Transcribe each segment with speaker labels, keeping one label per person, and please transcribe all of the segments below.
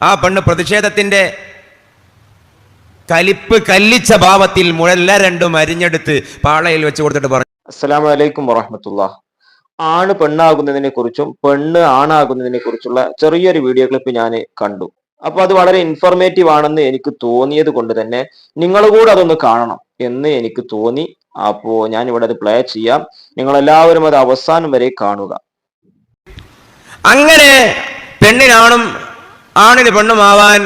Speaker 1: ആ പെണ്ണ് പ്രതിഷേധത്തിന്റെ കലിപ്പ് കല്ലിച്ച ഭാവത്തിൽ മുഴല്ല രണ്ടും അരിഞ്ഞെടുത്ത് പാളയിൽ വെച്ച് കൊടുത്തിട്ട് പറഞ്ഞു.
Speaker 2: അസ്സലാമു വലൈക്കും വറഹമത്തുള്ള. ആണ് പെണ്ണാകുന്നതിനെ കുറിച്ചും പെണ്ണ് ആണാകുന്നതിനെ കുറിച്ചുള്ള ചെറിയൊരു വീഡിയോ ക്ലിപ്പ് ഞാൻ കണ്ടു. അപ്പൊ അത് വളരെ ഇൻഫോർമേറ്റീവ് ആണെന്ന് എനിക്ക് തോന്നിയത് കൊണ്ട് തന്നെ നിങ്ങൾ കൂടെ അതൊന്ന് കാണണം എന്ന് എനിക്ക് തോന്നി. അപ്പോ ഞാൻ ഇവിടെ അത് പ്ലേ ചെയ്യാം. നിങ്ങൾ എല്ലാവരും അത് അവസാനം വരെ കാണുക.
Speaker 1: അങ്ങനെ പെണ്ണിനാണും ആണിന് പെണ്ണുമാവാൻ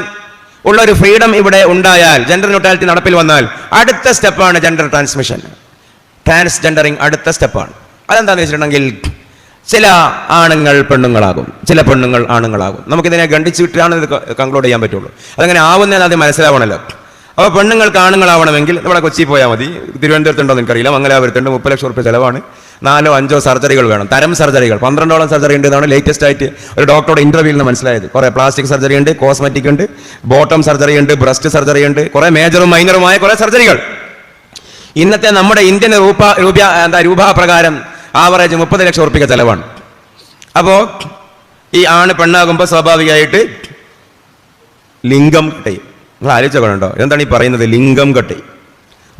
Speaker 1: ഉള്ള ഒരു ഫ്രീഡം ഇവിടെ ഉണ്ടായാൽ ജെൻഡർ ന്യൂട്രാലിറ്റി നടപ്പിൽ വന്നാൽ അടുത്ത സ്റ്റെപ്പാണ് ജെൻഡർ ട്രാൻസ്മിഷൻ ട്രാൻസ്ജെൻഡറിങ് അടുത്ത സ്റ്റെപ്പാണ്. അതെന്താണെന്ന് വെച്ചിട്ടുണ്ടെങ്കിൽ ചില ആണുങ്ങൾ പെണ്ണുങ്ങളാകും. ചില പെണ്ണുങ്ങൾ ആണുങ്ങളാകും. നമുക്കിതിനെ ഖണ്ഡിച്ചിട്ടാണ് ഇത് കൺക്ലൂഡ് ചെയ്യാൻ പറ്റുള്ളൂ. അതങ്ങനെ ആവുന്നതെന്ന് ആദ്യം മനസ്സിലാവണമല്ലോ അപ്പോൾ പെണ്ണുങ്ങൾക്ക് ആണുങ്ങളാവണമെങ്കിൽ നമ്മുടെ കൊച്ചി പോയാൽ മതി. തിരുവനന്തപുരത്തുണ്ടോ എനിക്കറിയില്ല. മംഗലാപുരത്തുണ്ട്. മുപ്പത് ലക്ഷം റുപ്യ ചിലവാണ്. നാലോ അഞ്ചോ സർജറികൾ വേണം. തരം സർജറികൾ. പന്ത്രണ്ടോളം സർജറി ഉണ്ട് എന്നാണ് ലേറ്റസ്റ്റ് ആയിട്ട് ഒരു ഡോക്ടറുടെ ഇന്റർവ്യൂവിൽ നിന്ന് മനസ്സിലായത്. കുറേ പ്ലാസ്റ്റിക് സർജറി ഉണ്ട് കോസ്മെറ്റിക് ഉണ്ട് ബോട്ടം സർജറി ഉണ്ട് ബ്രസ്റ്റ് സർജറി ഉണ്ട് കുറേ മേജറും മൈനറുമായ കുറേ സർജറികൾ ഇന്നത്തെ നമ്മുടെ ഇന്ത്യൻ രൂപ രൂപ എന്താ രൂപ പ്രകാരം ആവറേജ് മുപ്പത് ലക്ഷം ഉറുപ്പിക ചെലവാണ്. അപ്പോൾ ഈ ആണ് പെണ്ണാകുമ്പോൾ സ്വാഭാവികമായിട്ട് ലിംഗം കട്ടയും നിങ്ങൾ ആലോചിച്ചോണ്ടോ എന്താണ് ഈ പറയുന്നത്? ലിംഗം കട്ടയും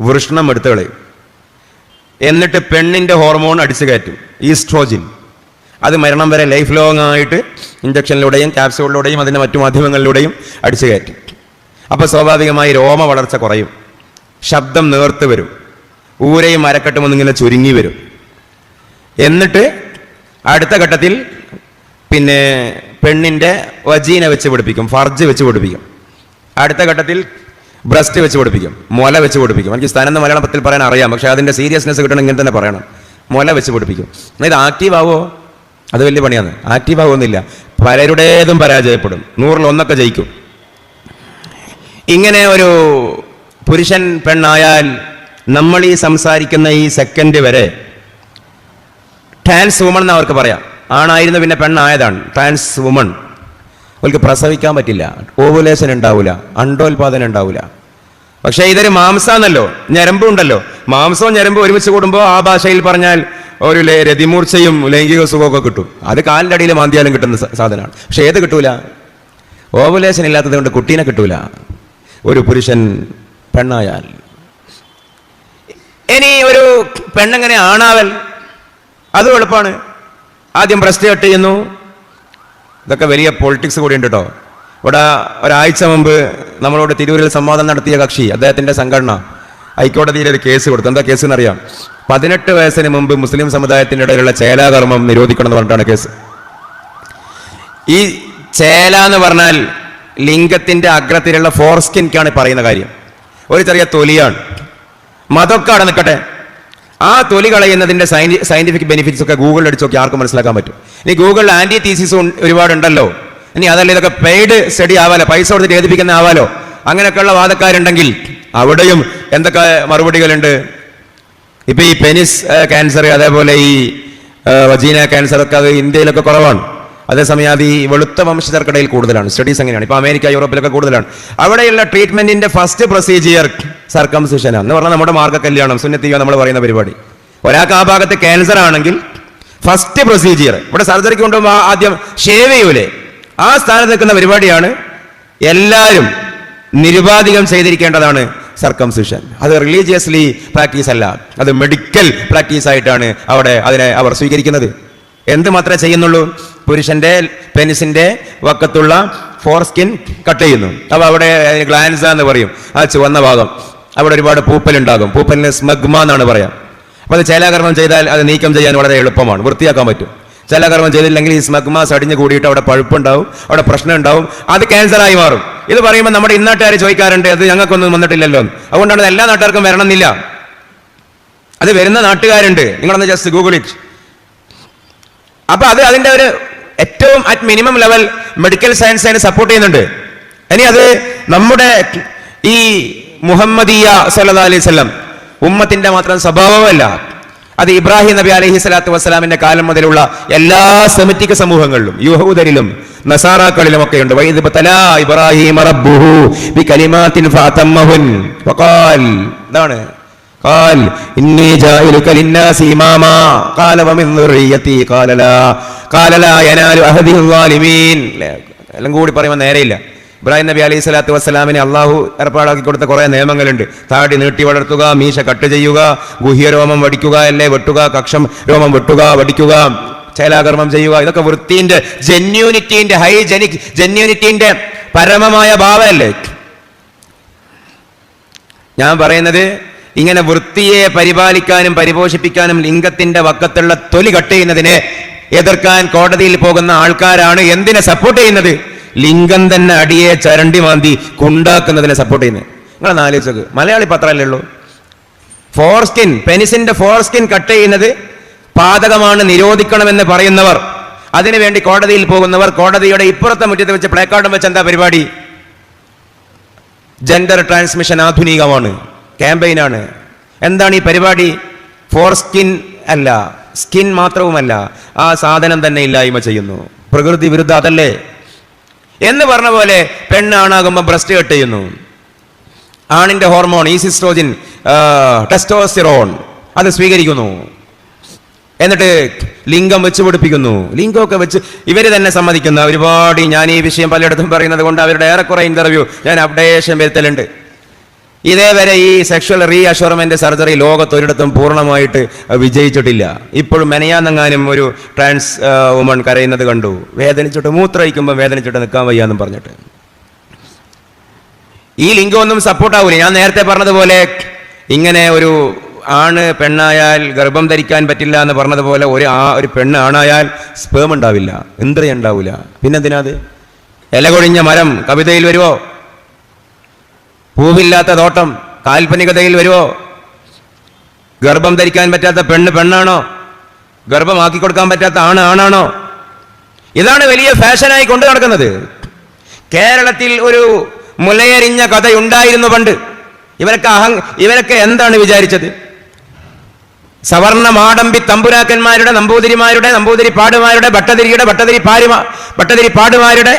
Speaker 1: വൃഷ്ണം എടുത്ത് കളയും. എന്നിട്ട് പെണ്ണിന്റെ ഹോർമോൺ അടിച്ചു കയറ്റും ഈസ്ട്രോജിൻ അത് മരണം വരെ ലൈഫ് ലോങ് ആയിട്ട് ഇഞ്ചക്ഷനിലൂടെയും ക്യാപ്സ്യൂളിലൂടെയും അതിന്റെ മറ്റു മാധ്യമങ്ങളിലൂടെയും അടിച്ചു കയറ്റും. അപ്പോൾ സ്വാഭാവികമായി രോമ വളർച്ച കുറയും ശബ്ദം നേർത്ത് വരും ഊരയും മരക്കെട്ടും ഒന്നിങ്ങനെ ചുരുങ്ങി വരും. എന്നിട്ട് അടുത്ത ഘട്ടത്തിൽ പിന്നെ പെണ്ണിന്റെ വജീന വെച്ച് പിടിപ്പിക്കും ഫർജ് വെച്ച് പിടിപ്പിക്കും. അടുത്ത ഘട്ടത്തിൽ ബ്രസ്റ്റ് വെച്ച് പഠിപ്പിക്കും മുല വെച്ച് പഠിപ്പിക്കും. എനിക്ക് സ്ഥാനം എന്ന് മലയാളത്തിൽ പറയാൻ അറിയാം പക്ഷേ അതിന്റെ സീരിയസ്നെസ് കിട്ടണം ഇങ്ങനെ തന്നെ പറയണം. മുല വെച്ച് പഠിപ്പിക്കും. എന്നാൽ ഇത് ആക്റ്റീവ് അത് വലിയ പണിയാണ്. ആക്റ്റീവ് ആവുന്നില്ല. പലരുടേതും പരാജയപ്പെടും. നൂറിൽ ഒന്നൊക്കെ ജയിക്കും. ഇങ്ങനെ ഒരു പുരുഷൻ പെണ്ണായാൽ നമ്മൾ ഈ സംസാരിക്കുന്ന ഈ സെക്കൻഡ് വരെ ട്രാൻസ് വുമൺ എന്ന് അവർക്ക് പറയാം. ആണായിരുന്നു പിന്നെ പെണ്ണായതാണ്. ട്രാൻസ് വുമൺ അവർക്ക് പ്രസവിക്കാൻ പറ്റില്ല. ഓവുലേഷൻ ഉണ്ടാവില്ല അണ്ടോൽപാദനം ഉണ്ടാവില്ല പക്ഷേ ഇതൊരു മാംസാന്നല്ലോ ഞരമ്പുണ്ടല്ലോ. മാംസവും ഞരമ്പും ഒരുമിച്ച് കൂടുമ്പോൾ ആ ഭാഷയിൽ പറഞ്ഞാൽ ഒരു രതിമൂർച്ചയും ലൈംഗിക സുഖമൊക്കെ കിട്ടും. അത് കാലിന്റെ അടിയിൽ മാന്തിയാലും കിട്ടുന്ന സാധനമാണ്. പക്ഷെ ഏത് കിട്ടൂല? ഓവുലേഷൻ ഇല്ലാത്തത് കൊണ്ട് കുട്ടീനെ കിട്ടൂല. ഒരു പുരുഷൻ പെണ്ണായാൽ. ഇനി ഒരു പെണ്ണെങ്ങനെ ആണാവൽ? അതും എളുപ്പമാണ് ആദ്യം പ്രസ്റ്റ് കട്ട് ചെയ്യുന്നു. ഇതൊക്കെ വലിയ പൊളിറ്റിക്സ് കൂടി ഉണ്ട് കേട്ടോ ഇവിടെ ഒരാഴ്ച മുമ്പ് നമ്മളോട് തിരൂരിൽ സംവാദം നടത്തിയ കക്ഷി അദ്ദേഹത്തിന്റെ സംഘടന. ഹൈക്കോടതിയിൽ ഒരു കേസ് കൊടുത്തു. എന്താ കേസ് എന്നറിയാം പതിനെട്ട് വയസ്സിന് മുമ്പ് മുസ്ലിം സമുദായത്തിന്റെ ഇടയിലുള്ള ചേലാകർമ്മം നിരോധിക്കണം എന്ന് പറഞ്ഞിട്ടാണ് കേസ്. ഈ ചേല എന്ന് പറഞ്ഞാൽ ലിംഗത്തിന്റെ അഗ്രത്തിലുള്ള ഫോർസ്കിൻക്കാണ് പറയുന്ന കാര്യം. ഒരു ചെറിയ തൊലിയാണ്. മതൊക്കെ അവിടെ നിൽക്കട്ടെ. ആ തൊലി കളയുന്നതിന്റെ സയന്റിഫിക് ബെനിഫിറ്റ്സ് ഒക്കെ ഗൂഗിളിൽ അടിച്ചൊക്കെ ആർക്കും മനസ്സിലാക്കാൻ പറ്റും. ഇനി ഗൂഗിളിൽ ആന്റി തീസിസ് ഒരുപാടുണ്ടല്ലോ. ഇനി അതല്ല ഇതൊക്കെ പെയ്ഡ് സ്റ്റഡി ആവാലോ പൈസ കൊടുത്തിട്ട് ഏൽപ്പിക്കുന്ന ആവാലോ? അങ്ങനെയൊക്കെയുള്ള വാദക്കാരുണ്ടെങ്കിൽ അവിടെയും എന്തൊക്കെ മറുപടികളുണ്ട്? ഇപ്പൊ ഈ പെനിസ് ക്യാൻസർ അതേപോലെ ഈ വജീന ക്യാൻസർ ഒക്കെ അത് ഇന്ത്യയിലൊക്കെ കുറവാണ്. അതേസമയം അത് ഈ വെളുത്ത വംശജർക്കിടയിൽ കൂടുതലാണ്. സ്റ്റഡീസ് അങ്ങനെയാണ്. ഇപ്പൊ അമേരിക്ക യൂറോപ്പിലൊക്കെ കൂടുതലാണ്. അവിടെയുള്ള ട്രീറ്റ്മെന്റിന്റെ ഫസ്റ്റ് പ്രൊസീജിയർ സർക്കംസിഷൻ എന്ന് പറഞ്ഞാൽ നമ്മുടെ മാർഗ കല്യാണം സുന്നത്തിയോ നമ്മൾ പറയുന്ന പരിപാടി. ഒരാൾക്ക് ആ ഭാഗത്ത് ക്യാൻസർ ആണെങ്കിൽ ഫസ്റ്റ് പ്രൊസീജിയർ ഇവിടെ സർജറിക്ക് കൊണ്ടുപോകുമ്പോൾ ആദ്യം ഷേവ് ചെയ്യൂലേ? ആ സ്ഥാനത്ത് നിൽക്കുന്ന പരിപാടിയാണ് എല്ലാവരും നിരുപാധികം ചെയ്തിരിക്കേണ്ടതാണ് സർക്കംസിഷൻ അത് റിലീജിയസ്ലി പ്രാക്ടീസ് അല്ല. അത് മെഡിക്കൽ പ്രാക്ടീസ് ആയിട്ടാണ് അവിടെ അതിനെ അവർ സ്വീകരിക്കുന്നത്. എന്ത് മാത്രമേ ചെയ്യുന്നുള്ളൂ? പുരുഷന്റെ പെനിസിന്റെ വക്കത്തുള്ള ഫോർ സ്കിൻ കട്ട് ചെയ്യുന്നു. അപ്പോൾ അവിടെ ഗ്ലാൻസ എന്ന് പറയും. ആ ചുവന്ന ഭാഗം. അവിടെ ഒരുപാട് പൂപ്പൽ ഉണ്ടാകും പൂപ്പലിന് സ്മഗ്മ എന്നാണ് പറയാം. അപ്പോൾ അത് ചേലാകർമ്മം ചെയ്താൽ അത് നീക്കം ചെയ്യാൻ വളരെ എളുപ്പമാണ്. വൃത്തിയാക്കാൻ പറ്റും. ചേലാകർമ്മം ചെയ്തില്ലെങ്കിൽ ഈ സ്മഗ്മാസ് അടിഞ്ഞു കൂടിയിട്ട് അവിടെ പഴുപ്പുണ്ടാവും അവിടെ പ്രശ്നം ഉണ്ടാവും അത് ക്യാൻസറായി മാറും. ഇത് പറയുമ്പോൾ നമ്മുടെ ഇന്നാട്ടുകാർ ചോദിക്കാറുണ്ട് അത് ഞങ്ങൾക്കൊന്നും വന്നിട്ടില്ലല്ലോ. അതുകൊണ്ടാണ് എല്ലാ നാട്ടുകാർക്കും വരണമെന്നില്ല. അത് വരുന്ന നാട്ടുകാരുണ്ട്. നിങ്ങളൊന്ന് ജസ്റ്റ് ഗൂഗിൾ ഇറ്റ് അപ്പൊ അത് അതിന്റെ ഒരു ഏറ്റവും at minimum level medical science അതിനെ സപ്പോർട്ട് ചെയ്യുന്നുണ്ട്. ഇനി അത് നമ്മുടെ ഈ മുഹമ്മദിയ സല്ലാ അലൈഹി സ്വലം ഉമ്മത്തിന്റെ മാത്രം സ്വഭാവമല്ല. അത് ഇബ്രാഹിം നബി അലൈഹി സ്വലാത്തു വസ്സലാമിന്റെ കാലം മുതലുള്ള എല്ലാ സെമിറ്റിക് സമൂഹങ്ങളിലും യൂഹൂദരിലും നസാറാക്കളിലും ഒക്കെ ഉണ്ട് വൈദ് ബതലാ ഇബ്രാഹിം റബ്ബുഹു ബികലിമാത്തിൻ ഫഅതമ്മഹുൻ വഖാൽ ഇതാണ് قال إني جاعلك للناس إماما قال ومن ذريتي قال لا قال لا ينال أهد الظالمين എല്ലാം കൂടി പറയുമ്പോൾ നേരെയില്ല ഇബ്രാഹിം നബി അലൈഹി സ്വലാത്തു വസ്സലാമിനെ അള്ളാഹു ഏർപ്പാടാക്കി കൊടുത്ത കുറേ നിയമങ്ങളുണ്ട്. താടി നീട്ടി വളർത്തുക മീശ കട്ട് ചെയ്യുക ഗുഹ്യരോമം വടിക്കുക അല്ലേ വെട്ടുക കക്ഷം രോമം വെട്ടുക വടിക്കുക ചേലാകർമ്മം ചെയ്യുക ഇതൊക്കെ വൃത്തിന്റെ ജെന്യൂനിറ്റീന്റെ ഹൈജനിക് ജെന്യൂനിറ്റീന്റെ പരമമായ ഭാവമല്ലേ ഞാൻ പറയുന്നത് ഇങ്ങനെ വൃത്തിയെ പരിപാലിക്കാനും പരിപോഷിപ്പിക്കാനും ലിംഗത്തിന്റെ വക്കത്തുള്ള തൊലി കട്ട് ചെയ്യുന്നതിനെ എതിർക്കാൻ കോടതിയിൽ പോകുന്ന ആൾക്കാരാണ് എന്തിനെ സപ്പോർട്ട് ചെയ്യുന്നത്? ലിംഗം തന്നെ അടിയെ ചരണ്ടി മാന്തി കുണ്ടാക്കുന്നതിനെ സപ്പോർട്ട് ചെയ്യുന്നത് നിങ്ങൾ നാലോചിച്ചത് മലയാളി പത്രമല്ലേ ഉള്ളൂ? ഫോർസ്കിൻ പെനിസിന്റെ ഫോർസ്കിൻ കട്ട് ചെയ്യുന്നത് പാതകമാണ് നിരോധിക്കണമെന്ന് പറയുന്നവർ. അതിനുവേണ്ടി കോടതിയിൽ പോകുന്നവർ കോടതിയുടെ ഇപ്പുറത്തെ മുറ്റത്ത് വെച്ച് പ്ലേക്കാർഡും വെച്ച് എന്താ പരിപാടി? ജെൻഡർ ട്രാൻസ്മിഷൻ ആധുനികമാണ്. ക്യാമ്പയിനാണ് എന്താണ് ഈ പരിപാടി? ഫോർ സ്കിൻ അല്ല സ്കിൻ മാത്രവുമല്ല ആ സാധനം തന്നെ ഇല്ലായ്മ ചെയ്യുന്നു. പ്രകൃതി വിരുദ്ധ അതല്ലേ? എന്ന് പറഞ്ഞ പോലെ പെണ്ണാണാകുമ്പോൾ ബ്രസ്റ്റ് കട്ട് ചെയ്യുന്നു. ആണിന്റെ ഹോർമോൺ ഈസിസ്ട്രോജിൻ ടെസ്റ്റോസിറോൺ അത് സ്വീകരിക്കുന്നു. എന്നിട്ട് ലിംഗം വെച്ച് പിടിപ്പിക്കുന്നു. ലിംഗമൊക്കെ വെച്ച് ഇവർ തന്നെ സമ്മതിക്കുന്ന. ഒരുപാട് ഞാൻ ഈ വിഷയം പലയിടത്തും പറയുന്നത് കൊണ്ട് അവരുടെ ഏറെക്കുറെ ഇന്റർവ്യൂ ഞാൻ അപ്ഡേഷൻ വരുത്തലുണ്ട്. ഇതേവരെ ഈ സെക്ഷൽ റീ അഷോർമെന്റ് സർജറി ലോകത്തൊരിടത്തും പൂർണമായിട്ട് വിജയിച്ചിട്ടില്ല. ഇപ്പോഴും മെനയാന്നെങ്ങാനും ഒരു ട്രാൻസ് വുമൺ കരയുന്നത് കണ്ടു. വേദനിച്ചിട്ട് മൂത്രയിക്കുമ്പോൾ വേദനിച്ചിട്ട് നിൽക്കാൻ വയ്യാന്നും പറഞ്ഞിട്ട്. ഈ ലിംഗമൊന്നും സപ്പോർട്ട് ആവൂല. ഞാൻ നേരത്തെ പറഞ്ഞതുപോലെ ഇങ്ങനെ ഒരു ആണ് പെണ്ണായാൽ ഗർഭം ധരിക്കാൻ പറ്റില്ല എന്ന് പറഞ്ഞതുപോലെ ഒരു ആ ഒരു പെണ്ണ് ആണായാൽ സ്പേം ഉണ്ടാവില്ല. ഇന്ദ്രിയ ഉണ്ടാവില്ല. പിന്നെന്തിനാ ഇല കൊഴിഞ്ഞ മരം കവിതയിൽ വരുവോ? പൂവില്ലാത്ത തോട്ടം കാൽപ്പനികതയിൽ വരുമോ ഗർഭം ധരിക്കാൻ പറ്റാത്ത പെണ്ണ് പെണ്ണാണോ? ഗർഭമാക്കി കൊടുക്കാൻ പറ്റാത്ത ആണ് ആണാണോ? ഇതാണ് വലിയ ഫാഷനായി കൊണ്ടു നടക്കുന്നത്. കേരളത്തിൽ ഒരു മുലയരിഞ്ഞ കഥയുണ്ടായിരുന്നു പണ്ട്. ഇവരൊക്കെ അഹം ഇവരൊക്കെ എന്താണ് വിചാരിച്ചത്? സവർണ മാടമ്പി തമ്പുരാക്കന്മാരുടെ നമ്പൂതിരിമാരുടെ നമ്പൂതിരി പാടുമാരുടെ ഭട്ടതിരിയുടെ ഭട്ടതിരി പാരുമാ ഭട്ടതിരി പാടുമാരുടെ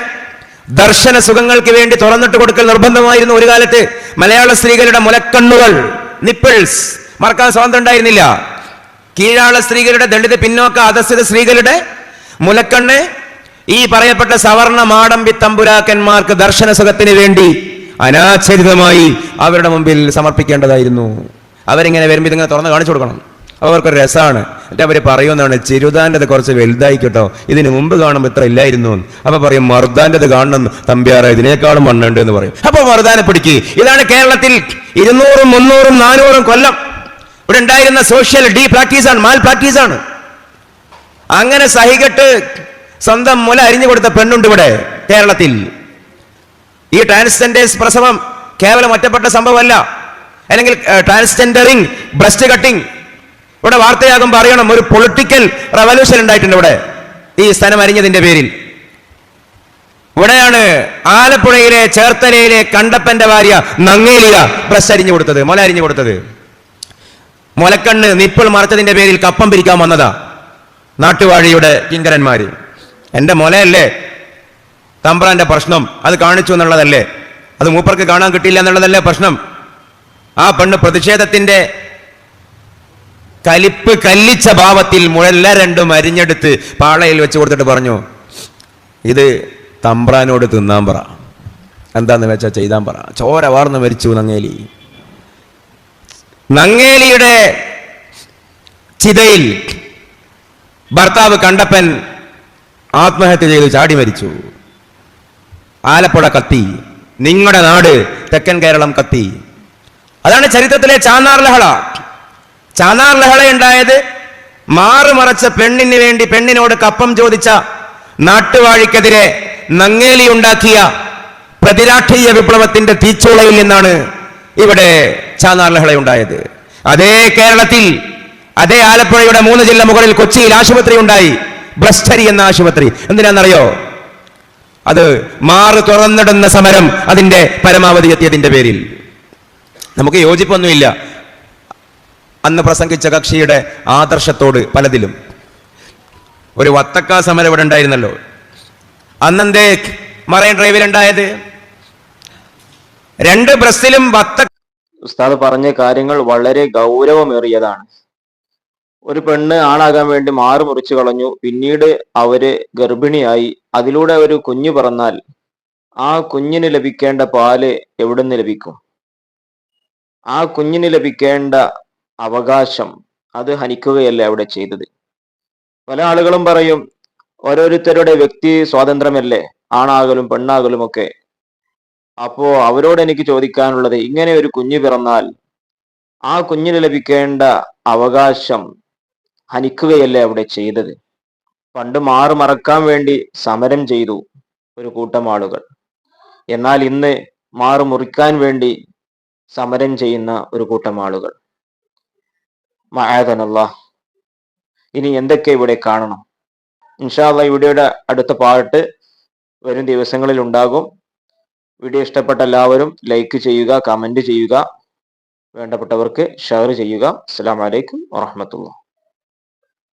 Speaker 1: ദർശന സുഖങ്ങൾക്ക് വേണ്ടി തുറന്നിട്ട് കൊടുക്കൽ നിർബന്ധമായിരുന്നു ഒരു കാലത്ത്. മലയാള സ്ത്രീകളുടെ മുലക്കണ്ണുകൾ നിപ്പിൾസ് മറക്കാൻ സ്വാതന്ത്ര്യം ഉണ്ടായിരുന്നില്ല. കീഴാള സ്ത്രീകളുടെ ദളിത് പിന്നോക്ക അധസ്ഥിത സ്ത്രീകളുടെ മുലക്കണ്ണ് ഈ പറയപ്പെട്ട സവർണ മാടമ്പി തമ്പുരാക്കന്മാർക്ക് ദർശന സുഖത്തിന് വേണ്ടി അനാച്ഛരിതമായി അവരുടെ മുമ്പിൽ സമർപ്പിക്കേണ്ടതായിരുന്നു. അവരിങ്ങനെ വരുമ്പോൾ ഇതിങ്ങനെ തുറന്ന് കാണിച്ചു കൊടുക്കണം. അവർക്കൊരു രസമാണ് എന്നിട്ട് അവർ പറയുന്നതാണ് ചെരുതാന്റെ കുറച്ച് വലുതായി കേട്ടോ ഇതിന് മുമ്പ് കാണുമ്പോൾ ഇത്ര ഇല്ലായിരുന്നു. എന്ന്. അപ്പൊ പറയും മർദാന്റെത് കാണണം. തമ്പിയാറ ഇതിനേക്കാളും മണ്ണുണ്ട് എന്ന് പറയും. അപ്പൊ മർദാനെ പിടിക്കുക ഇതാണ് കേരളത്തിൽ ഇരുന്നൂറും മുന്നൂറും നാനൂറും കൊല്ലം. ഇവിടെ ഉണ്ടായിരുന്ന സോഷ്യൽ ഡി പ്രാക്ടീസാണ് മാൽ പ്രാക്ടീസാണ് അങ്ങനെ സഹികെട്ട് സ്വന്തം മുല അരിഞ്ഞു കൊടുത്ത പെണ്ണുണ്ട് ഇവിടെ കേരളത്തിൽ. ഈ ട്രാൻസ്ജെൻഡേഴ്സ് പ്രസവം കേവലം ഒറ്റപ്പെട്ട സംഭവമല്ല. അല്ലെങ്കിൽ ട്രാൻസ്ജെൻഡറിംഗ് ബ്രസ്റ്റ് കട്ടിംഗ് ഇവിടെ വാർത്തയാകും അറിയണം ഒരു പൊളിറ്റിക്കൽ റവല്യൂഷൻ ഉണ്ടായിട്ടുണ്ട് ഇവിടെ. ഈ സ്ഥലം അരിഞ്ഞതിന്റെ പേരിൽ. ഇവിടെയാണ് ആലപ്പുഴയിലെ ചേർത്തലയിലെ കണ്ടപ്പന്റെ ഭാര്യ നങ്ങേലിയ ബ്രസ് അരിഞ്ഞു കൊടുത്തത് മുല അരിഞ്ഞു കൊടുത്തത്. മുലക്കണ്ണ് നിപ്പിൾ മറച്ചതിന്റെ പേരിൽ കപ്പം പിരിക്കാൻ വന്നതാ നാട്ടുവാഴിയുടെ കിങ്കരന്മാര്. എന്റെ മുലയല്ലേ? തമ്പ്രാന്റെ പ്രശ്നം അത് കാണിച്ചു എന്നുള്ളതല്ലേ? അത് മൂപ്പർക്ക് കാണാൻ കിട്ടിയില്ല എന്നുള്ളതല്ലേ പ്രശ്നം? ആ പെണ്ണ് പ്രതിഷേധത്തിന്റെ കലിപ്പ് കല്ലിച്ച ഭാവത്തിൽ മുഴല്ല രണ്ടും അരിഞ്ഞെടുത്ത് പാളയിൽ വെച്ച് കൊടുത്തിട്ട് പറഞ്ഞു ഇത് തമ്പ്രാനോട് തിന്നാൻ പറ. എന്താന്ന് വെച്ചാൽ ചെയ്താൻ പറ. ചോര വാർന്ന് മരിച്ചു നങ്ങേലി. നങ്ങേലിയുടെ ചിതയിൽ ഭർത്താവ് കണ്ടപ്പൻ ആത്മഹത്യ ചെയ്തു ചാടി മരിച്ചു. ആലപ്പുഴ കത്തി. നിങ്ങളുടെ നാട് തെക്കൻ കേരളം കത്തി. അതാണ് ചരിത്രത്തിലെ ചാന്നാർ ലഹള. ചാന്നാർ ലഹളയുണ്ടായത് മാറു മാറുമറച്ച പെണ്ണിന് വേണ്ടി പെണ്ണിനോട് കപ്പം ചോദിച്ച നാട്ടുവാഴിക്കെതിരെ നങ്ങേലി ഉണ്ടാക്കിയ പ്രതിരാഷ്ട്രീയ വിപ്ലവത്തിന്റെ തീച്ചൂളയിൽ നിന്നാണ് ഇവിടെ ചാനാർ ലഹള ഉണ്ടായത് അതേ കേരളത്തിൽ അതേ ആലപ്പുഴയുടെ മൂന്ന് ജില്ല മുകളിൽ കൊച്ചിയിൽ ആശുപത്രി ഉണ്ടായി. ബ്രസ്റ്റരി എന്ന ആശുപത്രി. എന്തിനാണെന്നറിയോ? അത് മാറ് തുറന്നിടുന്ന സമരം അതിന്റെ പരമാവധി എത്തിയതിന്റെ പേരിൽ. നമുക്ക് യോജിപ്പൊന്നുമില്ല. അന്ന് പ്രസംഗിച്ച കക്ഷിയുടെ ആദർശത്തോട് പലതിലും. ഒരു വത്തക്ക സമരം ഇവിടെ ഉണ്ടായിരുന്നല്ലോ. അന്നെന്തേ മറൈൻ ഡ്രൈവിൽ ഉണ്ടായത്? രണ്ട് ബ്രസിലും വത്ത
Speaker 2: ഉസ്താദ് പറഞ്ഞ കാര്യങ്ങൾ വളരെ ഗൗരവമേറിയതാണ്. ഒരു പെണ്ണ് ആണാകാൻ വേണ്ടി മാറി മുറിച്ചു കളഞ്ഞു. പിന്നീട് അവർ ഗർഭിണിയായി. അതിലൂടെ ഒരു കുഞ്ഞു പിറന്നാൽ ആ കുഞ്ഞിന് ലഭിക്കേണ്ട പാൽ എവിടുന്ന് ലഭിക്കും? ആ കുഞ്ഞിന് ലഭിക്കേണ്ട അവകാശം. അത് ഹനിക്കുകയല്ല അവിടെ ചെയ്തത്? പല ആളുകളും പറയും ഓരോരുത്തരുടെ വ്യക്തി സ്വാതന്ത്ര്യമല്ലേ ആണാകലും പെണ്ണാകലും ഒക്കെ. അപ്പോ അവരോട് എനിക്ക് ചോദിക്കാനുള്ളത് ഇങ്ങനെ ഒരു കുഞ്ഞ് പിറന്നാൽ ആ കുഞ്ഞിന് ലഭിക്കേണ്ട അവകാശം ഹനിക്കുകയല്ലേ അവിടെ ചെയ്തത്? പണ്ട് മാറുമറക്കാൻ വേണ്ടി സമരം ചെയ്തു ഒരു കൂട്ടം ആളുകൾ. എന്നാൽ ഇന്ന് മാറ് മുറിക്കാൻ വേണ്ടി സമരം ചെയ്യുന്ന ഒരു കൂട്ടം ആളുകൾ. മഹാദനല്ല ഇനി എന്തൊക്കെ ഇവിടെ കാണണം? ഇൻഷാല്ല വീഡിയോയുടെ അടുത്ത പാർട്ട് വരും ദിവസങ്ങളിൽ ഉണ്ടാകും വീഡിയോ ഇഷ്ടപ്പെട്ട എല്ലാവരും ലൈക്ക് ചെയ്യുക കമന്റ് ചെയ്യുക. വേണ്ടപ്പെട്ടവർക്ക് ഷെയർ ചെയ്യുക. അസ്സാം വലൈക്കും വാഹമത്തുള്ള